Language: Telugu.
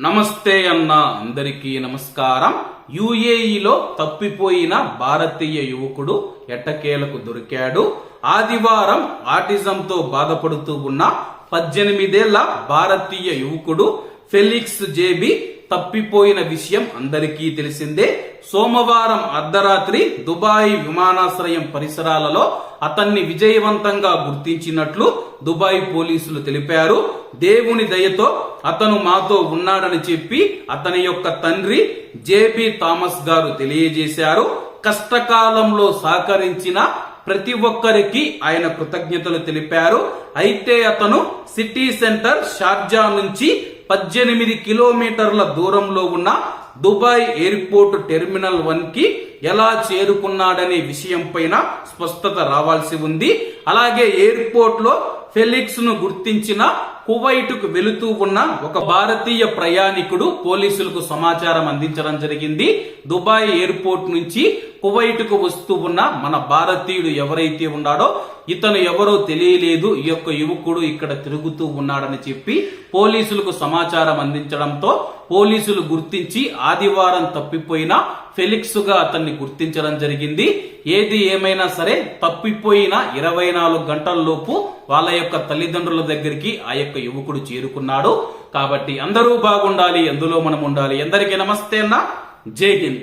నమస్తే అన్న అందరికీ నమస్కారం. యుఏఈలో తప్పిపోయిన భారతీయ యువకుడు ఎట్టకేలకు దొరికాడు. ఆదివారం ఆటిజంతో బాధపడుతూ ఉన్న పద్దెనిమిదేళ్ళ భారతీయ యువకుడు ఫెలిక్స్ జేబి తప్పిపోయిన విషయం అందరికీ తెలిసిందే. సోమవారం అర్ధరాత్రి దుబాయ్ విమానాశ్రయం పరిసరాలలో అతన్ని విజయవంతంగా గుర్తించినట్లు దుబాయ్ పోలీసులు తెలిపారు. దేవుని దయతో అతను మాతో ఉన్నాడని చెప్పి అతని యొక్క తండ్రి జేబి థామస్ గారు తెలియజేశారు. కష్టకాలంలో సహకరించిన ప్రతి ఒక్కరికి ఆయన కృతజ్ఞతలు తెలిపారు. అయితే అతను సిటీ సెంటర్ షార్జా నుంచి పద్దెనిమిది కిలోమీటర్ల దూరంలో ఉన్న దుబాయ్ ఎయిర్పోర్ట్ టెర్మినల్ వన్కి ఎలా చేరుకున్నాడనే విషయం పైన స్పష్టత రావాల్సి ఉంది. అలాగే ఎయిర్పోర్ట్లో ఫెలిక్స్ను గుర్తించిన కువైట్కు వెళుతూ ఉన్న ఒక భారతీయ ప్రయాణికుడు పోలీసులకు సమాచారం అందించడం జరిగింది. దుబాయ్ ఎయిర్పోర్ట్ నుంచి కువైట్కు వస్తూ ఉన్న మన భారతీయుడు ఎవరైతే ఉన్నాడో ఇతను ఎవరో తెలియలేదు. ఈ యొక్క యువకుడు ఇక్కడ తిరుగుతూ ఉన్నాడని చెప్పి పోలీసులకు సమాచారం అందించడంతో పోలీసులు గుర్తించి ఆదివారం తప్పిపోయిన ఫెలిక్స్గా అతన్ని గుర్తించడం జరిగింది. ఏది ఏమైనా సరే తప్పిపోయిన ఇరవై నాలుగు గంటల లోపు వాళ్ళ యొక్క తల్లిదండ్రుల దగ్గరికి ఆ యొక్క యువకుడు చేరుకున్నాడు. కాబట్టి అందరూ బాగుండాలి అందులో మనం ఉండాలి? ఎందరికీ నమస్తే అన్న. జై హింద్.